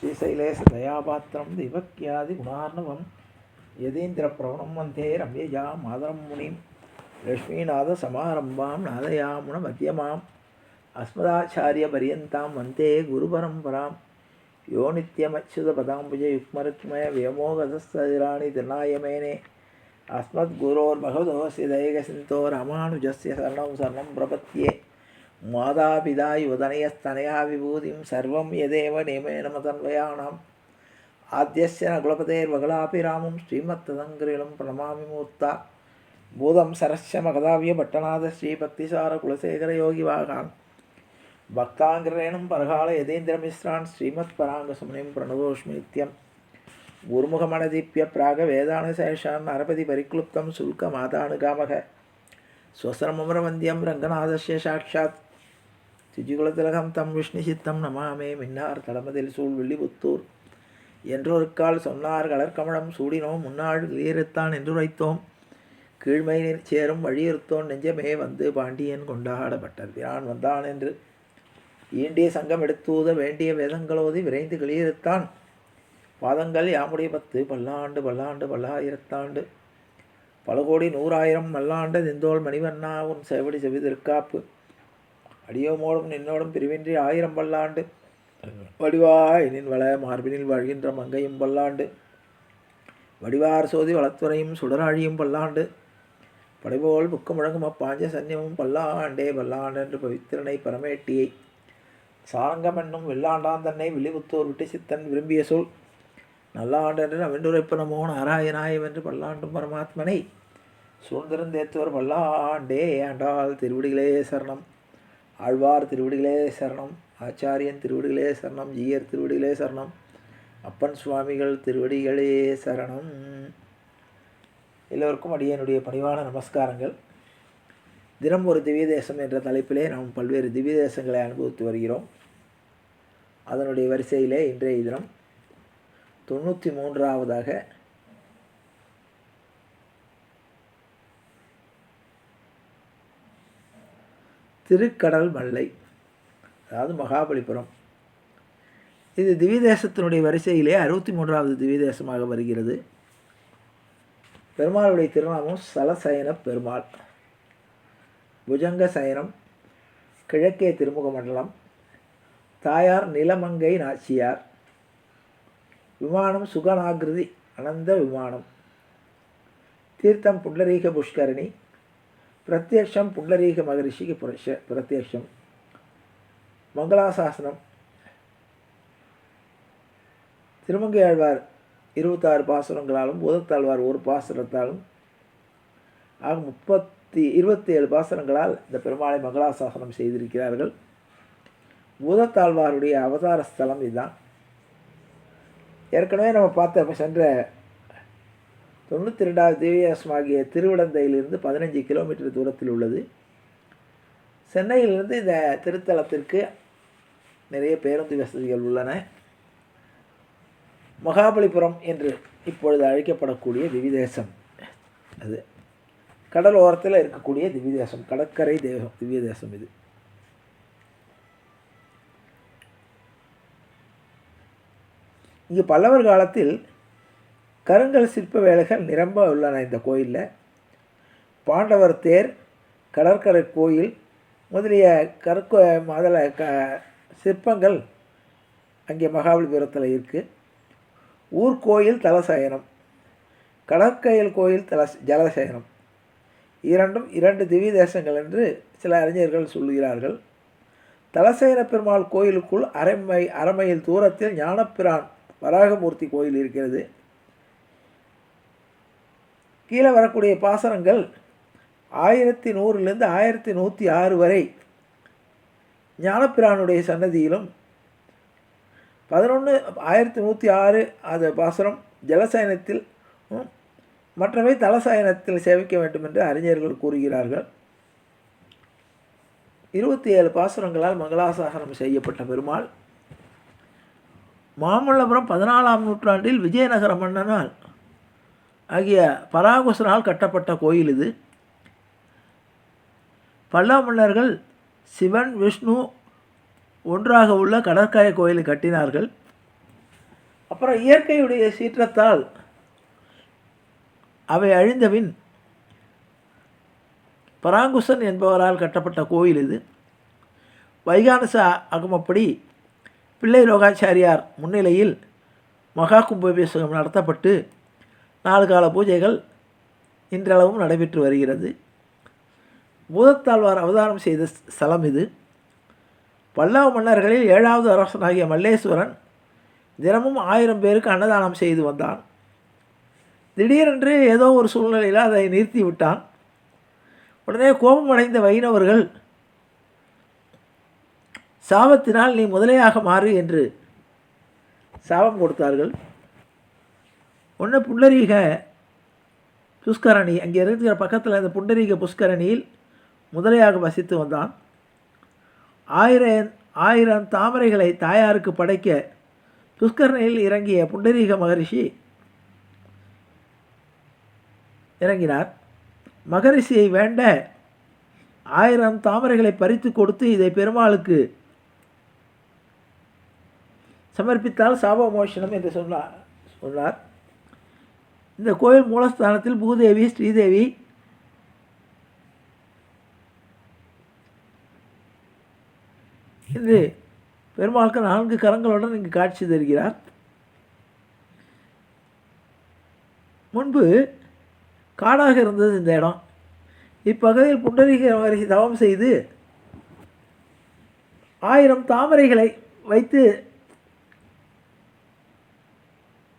ஸ்ரீசைலேச தயாபாத்திரம் திவக்கியாதி குணார்ணவம். யதீந்திர பிரவணம் வந்தே ரம்யஜா மாதரம் முனிம். லக்ஷ்மீநாத சமாரம்பாம் நாதயாமுன மத்தியமாம் அஸ்மதாச்சாரிய பரியந்தாம் வந்தே குருபரம்பராம். யோ நித்யமச்சுத பதாம்புஜ யுக்மருத்மய வியமோகதஸ்திராணி திருநாயமேனே. அஸ்மத்குரோர் பகவதோசி தயகசிந்தோ ராமானுஜஸ்ய சரணம் சரணம் பிரபத்தியே மாதாபிதாய் யுவதனயஸ்தனயா விபூதிம் சர்வம் எதேவ யதேவ நேமேன மதன்வயானாம். குலபதேர் நகுலபதேர்வகலாபிராமம் ஸ்ரீமத்ததங்கிரிலும் பிரணமாமி மூர்த்தா. பூதம் சரஸ்ய மகதாவிய பட்டநாத ஸ்ரீபக்திசார குலசேகர யோகி வாகான். பக்தாங்கிரேணும் பரகால யதேந்திரமிஸ்ரான் ஸ்ரீமத் பராங்கசுமனிம் பிரணதோஷ்மி பிரணவோஷ்மித்யம் குருமுகமனதீப்ய பிராக வேதானசேஷான் நரபதி பரிக்ளுப்தம் சுல்க மாதானுகாமக ஸ்வசரமுமரவந்தியம் ரங்கநாதஸ்ய சாட்சாத். சுஜிகுலத்திலகம் தம் விஷ்ணு சித்தம் நமாமே மின்னார் தளமதில் சூழ் வில்லிபுத்தூர் என்றொருக்கால் சொன்னார் கலர்கமலம் சூடினோம் முன்னாள் கிளியறுத்தான் என்றுரைத்தோம். கீழ்மை சேரும் வழியுறுத்தோன் நெஞ்சமே வந்து பாண்டியன் கொண்டாடப்பட்டர் பிரான் வந்தான் என்று. ஈண்டிய சங்கம் எடுத்தூத வேண்டிய வேதங்களோதி விரைந்து கிளியிருத்தான் பாதங்கள் யாமுடைய பத்து பல்லாண்டு பல்லாண்டு பல்லாயிரத்தாண்டு. பல கோடி நூறாயிரம் மல்லாண்டு நிந்தோள் மணிவண்ணா உன் செவடி செவிதிற்காப்பு. அடியோமோடும் நின்னோடும் பிரிவின்றி ஆயிரம் பல்லாண்டு. வடிவாய் நின் வள மார்பினில் வாழ்கின்ற மங்கையும் பல்லாண்டு. வடிவார் சோதி வளத்துறையும் சுடராழியும் பல்லாண்டு. படைபோல் புக்கு முழங்கும் அப்பாஞ்ச சன்னியமும் பல்லாண்டே பல்லாண்டு என்று பவித்திரனை பரமேட்டியை. சாரங்கம் என்னும் வெள்ளாண்டான் தன்னை வில்லிபுத்தூர் விட்டு சித்தன் விரும்பிய சொல். நல்லாண்டென்று நவென்றுரைப்பனமோ நாராயணாய வென்று பல்லாண்டும் பரமாத்மனை. சூழ்ந்திருந்தேத்துவர் பல்லாண்டே ஆண்டாள் திருவடிகளே சரணம். ஆழ்வார் திருவடிகளே சரணம் ஆச்சாரியன் திருவடிகளே சரணம் ஜீயர் திருவடிகளே சரணம் அப்பன் சுவாமிகள் திருவடிகளே சரணம். எல்லோருக்கும் அடியனுடைய பணிவான நமஸ்காரங்கள். தினம் ஒரு திவ்ய தேசம் என்ற தலைப்பிலே நாம் பல்வேறு திவ்ய தேசங்களை அனுபவித்து வருகிறோம். அதனுடைய வரிசையிலே இன்றைய தினம் தொண்ணூற்றி மூன்றாவதாக திருக்கடல் மல்லை அதாவது மகாபலிபுரம். இது திவிதேசத்தினுடைய வரிசையிலே அறுபத்தி மூன்றாவது திவிதேசமாக வருகிறது. பெருமாளுடைய திருநாமம் சலசயன பெருமாள். புஜங்க சயனம் கிழக்கே திருமுக மண்டலம் தாயார் நிலமங்கை நாச்சியார். விமானம் சுகனாகிருதி அனந்த விமானம். தீர்த்தம் புண்டரீக புஷ்கரணி பிரத்யக்ஷம் புண்டரீக மகரிஷிக்கு புரஷ பிரத்யக்ஷம் மங்களாசாசனம் திருமங்கை ஆழ்வார் இருபத்தாறு பாசுரங்களாலும் பூதத்தாழ்வார் ஒரு பாசுரத்தாலும் ஆக முப்பத்தி இருபத்தி ஏழு பாசுரங்களால் இந்த பெருமாளை மங்களாசாசனம் செய்திருக்கிறார்கள் பூதத்தாழ்வாருடைய அவதார ஸ்தலம் இதுதான் ஏற்கனவே நம்ம பார்த்த சென்ற தொண்ணூற்றி ரெண்டாவது திவ்யாசமாகிய திருவிடந்தையிலிருந்து பதினஞ்சு கிலோமீட்டர் தூரத்தில் உள்ளது. சென்னையிலிருந்து இந்த திருத்தலத்திற்கு நிறைய பேருந்து வசதிகள் உள்ளன. மகாபலிபுரம் என்று இப்பொழுது அழைக்கப்படக்கூடிய திவிதேசம் அது. கடல் ஓரத்தில் இருக்கக்கூடிய திவ்யதேசம் கடற்கரை தேசம் திவ்யதேசம் இது. இங்கே பல்லவர் காலத்தில் கருங்கல் சிற்ப வேலைகள் நிரம்ப உள்ளன இந்த கோயிலில். பாண்டவர் தேர் கடற்கரை கோயில் முதலிய கற்க முதல க சிற்பங்கள் அங்கே மகாபலிபுரத்தில் இருக்குது ஊர்கோயில் தலசயனம் கடற்கையல் கோயில் தல ஜலசயனம். இரண்டும் இரண்டு திவ்ய தேசங்கள் என்று சில அறிஞர்கள் சொல்லுகிறார்கள். தலசயன பெருமாள் கோயிலுக்குள் அரைமை அரைமையில் தூரத்தில் ஞானப்பிரான் வராகமூர்த்தி கோயில் இருக்கிறது. கீழே வரக்கூடிய பாசனங்கள் ஆயிரத்தி நூறுலேருந்து ஆயிரத்தி நூற்றி ஆறு வரை ஞானப்பிரானுடைய சன்னதியிலும் பதினொன்று ஆயிரத்தி நூற்றி ஆறு அது பாசனம் ஜலசயனத்தில் மற்றவை தலசயனத்தில் சேவிக்க வேண்டும் என்று அறிஞர்கள் கூறுகிறார்கள். இருபத்தி ஏழு பாசுரங்களால் மங்களாசாசனம் செய்யப்பட்ட பெருமாள். மாமல்லபுரம் பதினாலாம் நூற்றாண்டில் விஜயநகர மன்னனால் ஆகிய பராகுசனால் கட்டப்பட்ட கோயில் இது. பல்லா மன்னர்கள் சிவன் விஷ்ணு ஒன்றாக உள்ள கடற்கரை கோயிலை கட்டினார்கள். அப்புறம் இயற்கையுடைய சீற்றத்தால் அவை அழிந்தபின் பராங்குசன் என்பவரால் கட்டப்பட்ட கோயில் இது. வைகானச அகமப்படி பிள்ளை லோகாச்சாரியார் முன்னிலையில் மகா கும்பாபிஷேகம் நடத்தப்பட்டு நாலு கால பூஜைகள் இன்றளவும் நடைபெற்று வருகிறது. பூதத்தாழ்வார் அவதாரம் செய்த ஸ்தலம் இது. பல்லவ மன்னர்களில் ஏழாவது அரசனாகிய மல்லேஸ்வரன் தினமும் ஆயிரம் பேருக்கு அன்னதானம் செய்து வந்தான். திடீரென்று ஏதோ ஒரு சூழ்நிலையில் அதை நிறுத்தி விட்டான். உடனே கோபமடைந்த வைணவர்கள் சாபத்தினால் நீ முதலையாக மாறு என்று சாபம் கொடுத்தார்கள். ஒன்று புண்டரீக புஷ்கரணி. அங்கே இருக்கிற பக்கத்தில் அந்த புண்டரீக புஷ்கரணியில் முதலையாக வசித்து வந்தான். ஆயிரம் ஆயிரம் தாமரைகளை தாயாருக்கு படைக்க புஷ்கரணியில் இறங்கிய புண்டரீக மகரிஷி இறங்கினார். மகரிஷியை வேண்ட ஆயிரம் தாமரைகளை பறித்து கொடுத்து இதை பெருமாளுக்கு சமர்ப்பித்தால் சாபமோஷனம் என்று சொன்னார் சொன்னார். இந்த கோயில் மூலஸ்தானத்தில் பூதேவி ஸ்ரீதேவி இது பெருமாளுக்கு நான்கு கரங்களுடன் இங்கு காட்சி தருகிறார். முன்பு காடாக இருந்தது இந்த இடம். இப்பகுதியில் புண்டரீக தவம் செய்து ஆயிரம் தாமரைகளை வைத்து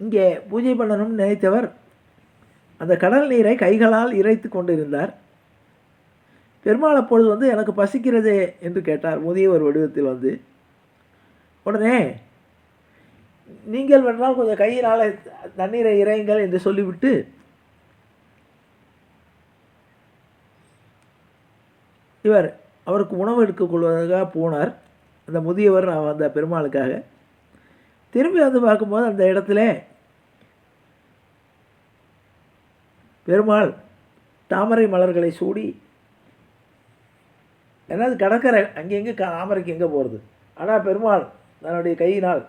இங்கே பூஜை பண்ணணும்னு நினைத்தவர் அந்த கடல் நீரை கைகளால் இறைத்து கொண்டிருந்தார். பெருமாள் அப்பொழுது வந்து எனக்கு பசிக்கிறதே என்று கேட்டார். முதியவர் வடிவத்தில் வந்து உடனே நீங்கள் வேணால் கொஞ்சம் கையினால் தண்ணீரை இறையுங்கள் என்று சொல்லிவிட்டு இவர் அவருக்கு உணவு எடுத்துக் கொள்வதற்காக போனார். அந்த முதியவர் அந்த பெருமாளுக்காக திரும்பி வந்து பார்க்கும்போது அந்த இடத்துல பெருமாள் தாமரை மலர்களை சூடி ஏன்னா அது கடற்கரை அங்கெங்கே தாமரைக்கு எங்கே போகிறது ஆனால் பெருமாள் தன்னுடைய கையினால்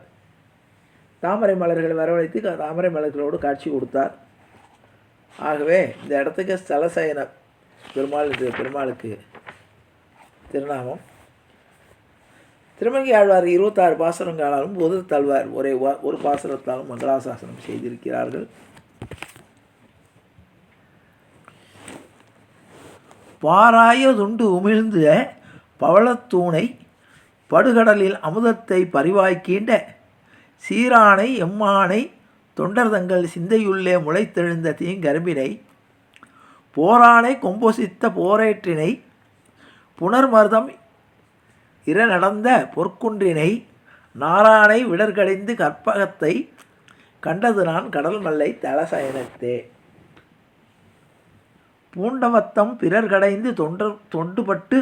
தாமரை மலர்களை வரவழைத்து தாமரை மலர்களோடு காட்சி கொடுத்தார். ஆகவே இந்த இடத்துக்கு ஸ்தலசயன பெருமாள் என்று பெருமாளுக்கு திருநாமம். திருமங்கி ஆழ்வார் இருபத்தாறு பாசனங்களாலும் பொது தல்வார் ஒரே வா- ஒரு பாசனத்தாலும் மங்களாசாசனம் செய்திருக்கிறார்கள். பாராயதுண்டு உமிழ்ந்த பவளத்தூணை படுகடலில் அமுதத்தை பரிவாய்க்கீண்ட சீரானை எம்மானை தொண்டர் தங்கள் சிந்தையுள்ளே முளைத்தெழுந்த தீங்கரும்பினை போரானை கொம்பொசித்த போரேற்றினை புனர்மர்தம் இர நடந்த பொற்குன்றினை நாரானை விடர்கடைந்து கற்பகத்தை கண்டது நான் கடல் மல்லை தலசயனத்தே. பூண்டவத்தம் பிறர் கடைந்து தொண்டர் தொண்டுபட்டு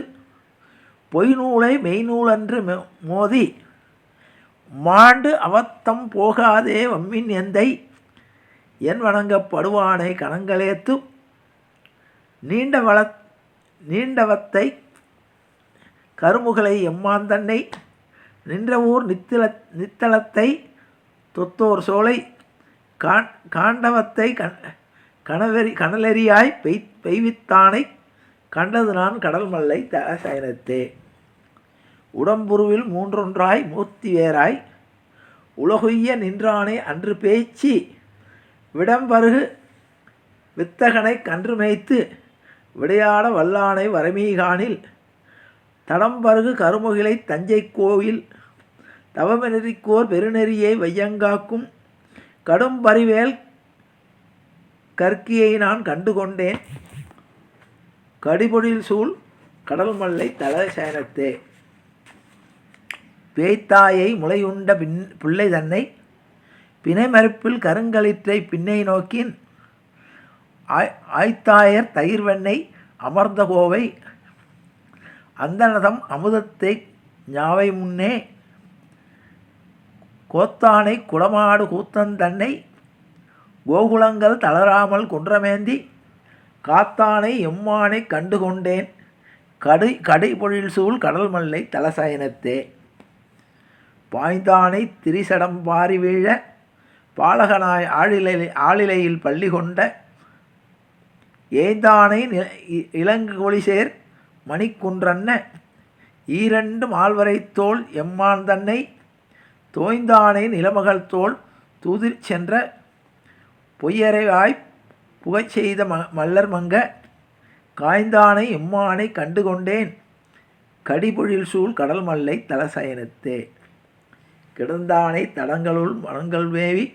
பொய்நூலை மெய்நூலன்று மோ- மோதி மாண்டு அவத்தம் போகாதே வம்மின் எந்தை என் வணங்கப்படுவானை கணங்களேத்து நீண்ட வள நீண்டவத்தை கருமுகளை எம்மாந்தன்னை நின்ற ஊர் நித்தில நித்தளத்தை தொத்தோர் சோலை காண் காண்டவத்தை கண் கணவெறி கனலெறியாய் பெய் பெய்வித்தானை கண்டது நான் கடல் மல்லை தசயனத்தே உடம்புருவில் மூன்றொன்றாய் மூர்த்தி வேறாய் உலகுய்ய நின்றானே அன்று பேச்சு விடம்பருகு வித்தகனை கன்று மேய்த்து விளையாட வல்லானை வரமீகானில் தடம்பருகு கருமுகிலை தஞ்சை கோயில் தவமெனரிக்கோர் பெருநெறியை வையங்காக்கும் கடும்பறிவேல் கற்கியை நான் கண்டுகொண்டேன். கடிபொழில் சூழ் கடல் மல்லை தலசேனத்தே பேய்த்தாயை முளையுண்ட பின் பிள்ளை தன்னை பிணைமறுப்பில் கருங்கலிற்றை பின்னை நோக்கின் ஆய் ஆய்த்தாயர் தயிர் வெண்ணெய் அமர்ந்த கோவை அந்தனதம் அமுதத்தை ஞாவை முன்னே கோத்தானை குளமாடு கூத்தன் தன்னை கோகுலங்கள் தளராமல் குன்றமேந்தி காத்தானை எம்மானை கண்டுகொண்டேன். கடு கடைபொழில் சூழ் கடல் மல்லை தலசயனத்தே. பாய்ந்தானை திரிசடம் பாரி வீழ பாலகனாய் ஆளிலை ஆளிலையில் பள்ளி கொண்ட ஏந்தானை இலங்கு கொலிசேர் மணிக்குன்றன்ன ஈரண்டு மால்வரை தோல் எம்மான் தன்னை தோய்ந்தானை நிலமகள் தோல் தூதிர் சென்ற பொய்யறைவாய் புகச் செய்த ம மல்லர் மங்க காய்ந்தானை எம்மானை கண்டுகொண்டேன். கடிபொழில் சூழ் கடல் மல்லை தலசயனத்தே. கிடந்தானை தடங்களுள் மனங்கள் வேவி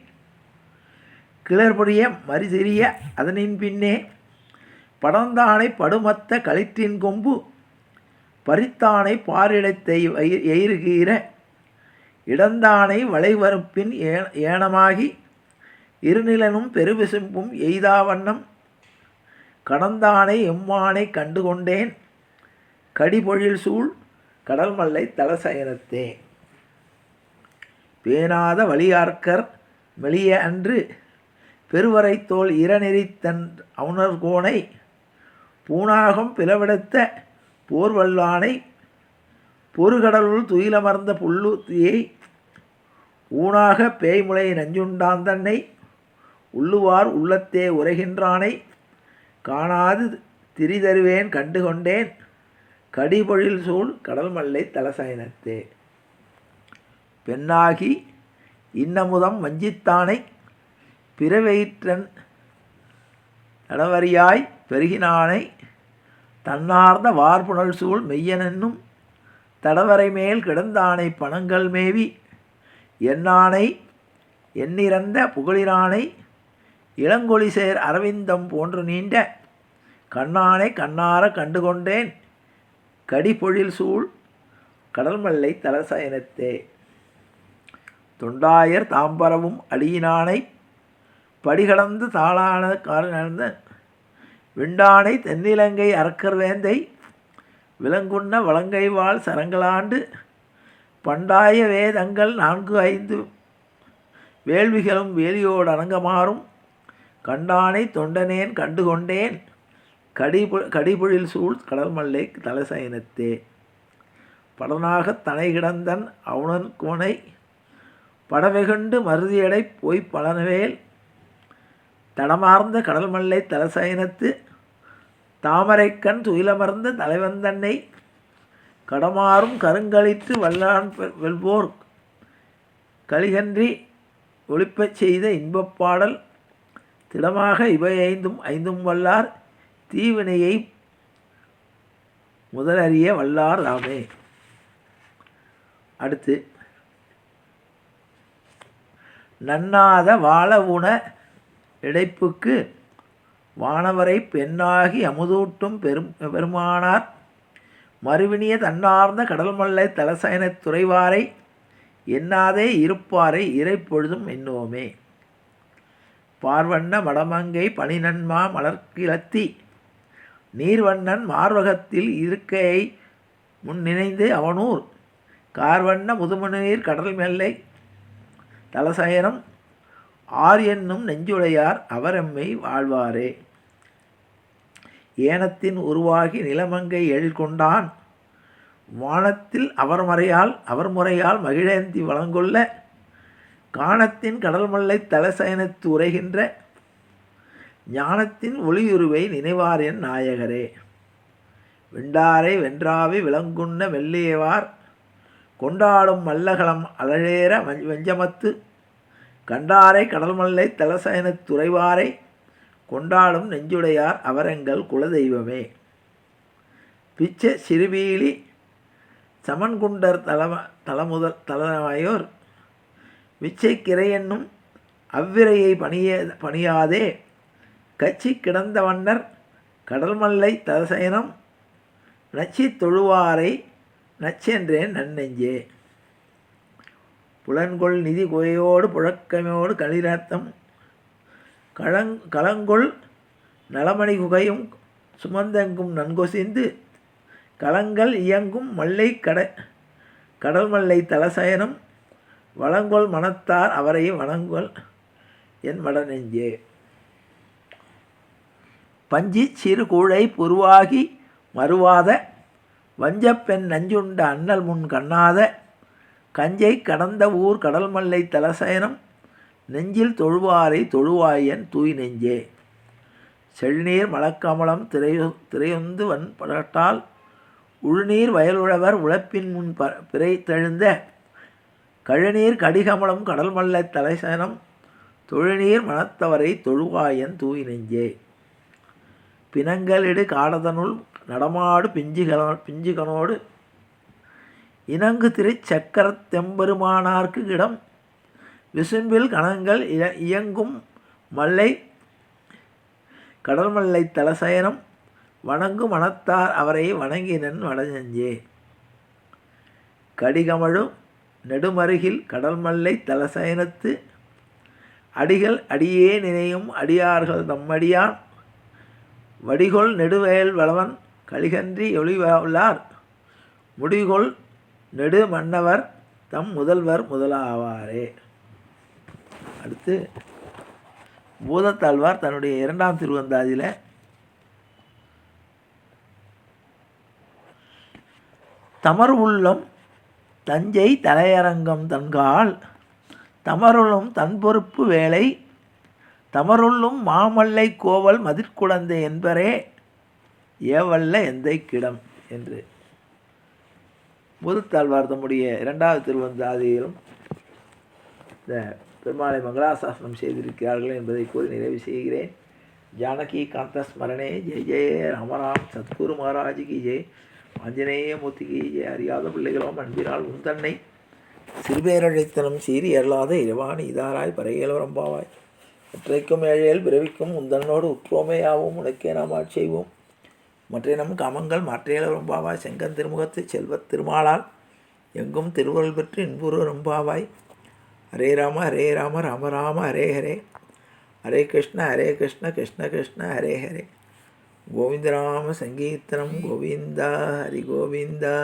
கிளர்புடைய மரிசிறிய அதனின் பின்னே படந்தானை படுமத்த களிற்றின் கொம்பு பறித்தானை பாரிடத்தை எயிருகீர இடந்தானை வளைவறுப்பின் ஏ ஏனமாகி இருநிலனும் பெருவிசும்பும் எய்தாவண்ணம் கடந்தானை எம்மானை கண்டுகொண்டேன். கடிபொழில் சூழ் கடல் மல்லை தலசயனத்தே. பேணாத வழியார்க்கர் மெளிய அன்று பெருவரை தோல் இரநெறித்தன் அவுணர்கோனை பூணாகம் பிளவெடுத்த போர்வல்லானை பொறுகடலுள் துயிலமர்ந்த புல்லுத்தியை ஊனாக பேய்முளை நஞ்சுண்டான் தன்னை உள்ளுவார் உள்ளத்தே உரைகின்றானை காணாது திரிதருவேன் கண்டுகொண்டேன் கடிபொழில் சூழ் கடல் மல்லை தலசயனத்தே. பெண்ணாகி இன்னமுதம் வஞ்சித்தானை பிறவயிற்றன் நடவரியாய் பெருகினானை தன்னார்ந்த வார்புணல் சூழ் மெய்யனென்னும் தடவரை மேல் கிடந்தானை பணங்கள் மேவி எண்ணானை எண்ணிறந்த புகழினானை இளங்கொழிசேர் அரவிந்தம் போன்று நீண்ட கண்ணானை கண்ணார கண்டுகொண்டேன். கடிபொழில் சூழ் கடல்மல்லை தலசயனத்தே தொண்டாயர் தாம்பரவும் அடியினானை படிகடந்து தாளான காலந்த விண்டானை தென்னிலங்கை அரக்கர் வேந்தை விலங்குண்ண வலங்கை வாழ் சரங்களாண்டு பண்டாய வேதங்கள் நான்கு ஐந்து வேள்விகளும் வேலியோடு அணங்கமாறும் கண்டானை தொண்டனேன் கண்டுகொண்டேன். கடிபு கடிபொழில் சூழ் கடல் மல்லை தலசயனத்தே. படனாகத் தனை கிடந்தன் அவுணன் கோனை படவெகுண்டு மருதியடை போய் பலனவேல். தடமார்ந்த கடல் மல்லை தலசயனத்து தாமரைக்கண் துயிலமர்ந்த தலைவந்தன்னை. கடமாறும் கருங்கழித்து வல்லான் வெல்வோர். கலிகன்றி ஒழிப்பச் செய்த இன்பப்பாடல் திடமாக இவை ஐந்தும் ஐந்தும் வல்லார் தீவினையை முதலறிய வல்லார் ராமே. அடுத்து நன்னாத வாழ உண இடைப்புக்கு வானவரை பெண்ணாகி அமுதூட்டும் பெரும் பெருமானார் மறுவினிய தன்னார்ந்த கடல்மல்லை தலசயனத் துறைவாரை எண்ணாதே இருப்பாரை இறைப்பொழுதும் எண்ணுவோமே. பார்வண்ண மடமங்கை பனிநன்மா மலர்கிழத்தி. நீர்வண்ணன் மார்வகத்தில் இருக்கையை முன் நினைந்து அவனூர். கார்வண்ண முதுமநீர் கடல் மெல்லை தலசயனம். ஆர் என்னும் நெஞ்சுடையார் அவரெம்மை வாழ்வாரே. ஏனத்தின் உருவாகி நிலமங்கை எழில்கொண்டான். வானத்தில் அவர் மறையால் அவர் முறையால் மகிழேந்தி வளங்கொள்ள காணத்தின் கடல்மல்லை தலசயனத்து உரைகின்ற ஞானத்தின் ஒளியுருவை நினைவார் என் நாயகரே. வெண்டாரை வென்றாவி விளங்குண்ண வெள்ளியவார் கொண்டாடும் மல்லகலம் அழகேற வெஞ்சமத்து கண்டாரை கடல்மல்லை தலசயனத் துறைவாரை கொண்டாடும் நெஞ்சுடையார் அவரங்கள் குலதெய்வமே. பிச்ச சிறுவீலி சமன்குண்டர் தலம தலமுதல் தலைமையோர் விச்சைக்கிரையென்னும் அவ்விரையை பணிய பணியாதே. கச்சி கிடந்த வண்ணர் கடல்மல்லை தலசயனம் நச்சி தொழுவாரை நச்சென்றேன் நன்னெஞ்சே. புலன்கொள் நிதி குகையோடு புழக்கமோடு கலிரத்தம் களங் களங்கொள் நலமணி குகையும் சுமந்தெங்கும் நன்கொசிந்து கலங்கள் இயங்கும் மல்லை கட கடல் மல்லை தலசயனம் வளங்கொள் மனத்தார் அவரை வணங்கொள் என் மடநெஞ்சே. பஞ்சி சிறு கூழை பொருவாகி மறுவாத வஞ்சப்பெண் நஞ்சுண்ட அண்ணல் முன் கண்ணாத கஞ்சை கடந்த ஊர் கடல் மல்லை தலசயனம் நெஞ்சில் தொழுவாரை தொழுவாயன் தூய் நெஞ்சே. செழுநீர் மலக்கமலம் திரையு திரையொந்து வன்பட்டால் உள்நீர் வயலுழவர் உழப்பின் முன் ப பிறை தெழுந்த கழுநீர் கடிகமலம் கடல் மல்ல தலைசனம் தொழுநீர் மனத்தவரை தொழுவாயன் தூய் நெஞ்சே. பிணங்களிடு காடதனுள் நடமாடு பிஞ்சுகனோ பிஞ்சுகனோடு இணங்கு திருச்சக்கரத் தெம்பெருமானார்க்கு இடம் விசும்பில் கணங்கள் இய இயங்கும் மல்லை கடல் மல்லை தலசயனம் வணங்கு மனத்தார் அவரை வணங்கினன் வடநெஞ்சே. கடிகமழும் நெடுமருகில் கடல் மல்லை தலசயனத்து அடிகள் அடியே நினையும் அடியார்கள் தம்மடியான் வடிகொள் நெடுவயல் வளவன் கலிகன்றி ஒளிவார் முடிகொள் நெடு மன்னவர் தம் முதல்வர் முதலாவாரே. அடுத்து பூதத்தாழ்வார் தன்னுடைய இரண்டாம் திருவந்தாதியில் தமர் உள்ளம் தஞ்சை தலையரங்கம் தன்கால் தமருளும் தன் பொறுப்பு வேலை தமருள்ளும் மாமல்லை கோவல் மதிர்குழந்தை என்பரே ஏவல்ல எந்தை கிடம் என்று. முதுத்தாழ்வார் தம்முடைய இரண்டாவது திருவந்தாதியிலும் இந்த பெருமாளை மங்களாசாசனம் செய்திருக்கிறார்கள் என்பதை கூறி நிறைவு செய்கிறேன். ஜானகி காந்த ஸ்மரணே ஜெய் ஜெய ராமராம் சத்குரு மகாராஜுக்கு ஜெய் ஆஞ்சநேய மூர்த்திக்கு அறியாத பிள்ளைகளும் அன்பினால் உந்தன்னை சிறுபேரழைத்தனம் சீறி அருளாத இறைவாணி இதாராய் பறையலவரம்பாவாய் ஒற்றைக்கும் ஏழையல் பிறவிக்கும் உந்தன்னோடு உற்றோமையாவும் உனக்கே நாம் ஆட்செய்வோம் மற்றினம் கமங்கள் காமங்கள் ரொம்பாவாய் செங்கன் திருமுகத்து செல்வத் திருமாலால் எங்கும் திருவருள் பெற்று இன்புரு ரொம்பாவாய் ஹரே ராம ஹரே ராம ராம ராம ஹரே ஹரே. ஹரே கிருஷ்ண ஹரே கிருஷ்ண கிருஷ்ண கிருஷ்ண ஹரே ஹரே. கோவிந்தராம சங்கீர்த்தனம் கோவிந்தா ஹரி கோவிந்தா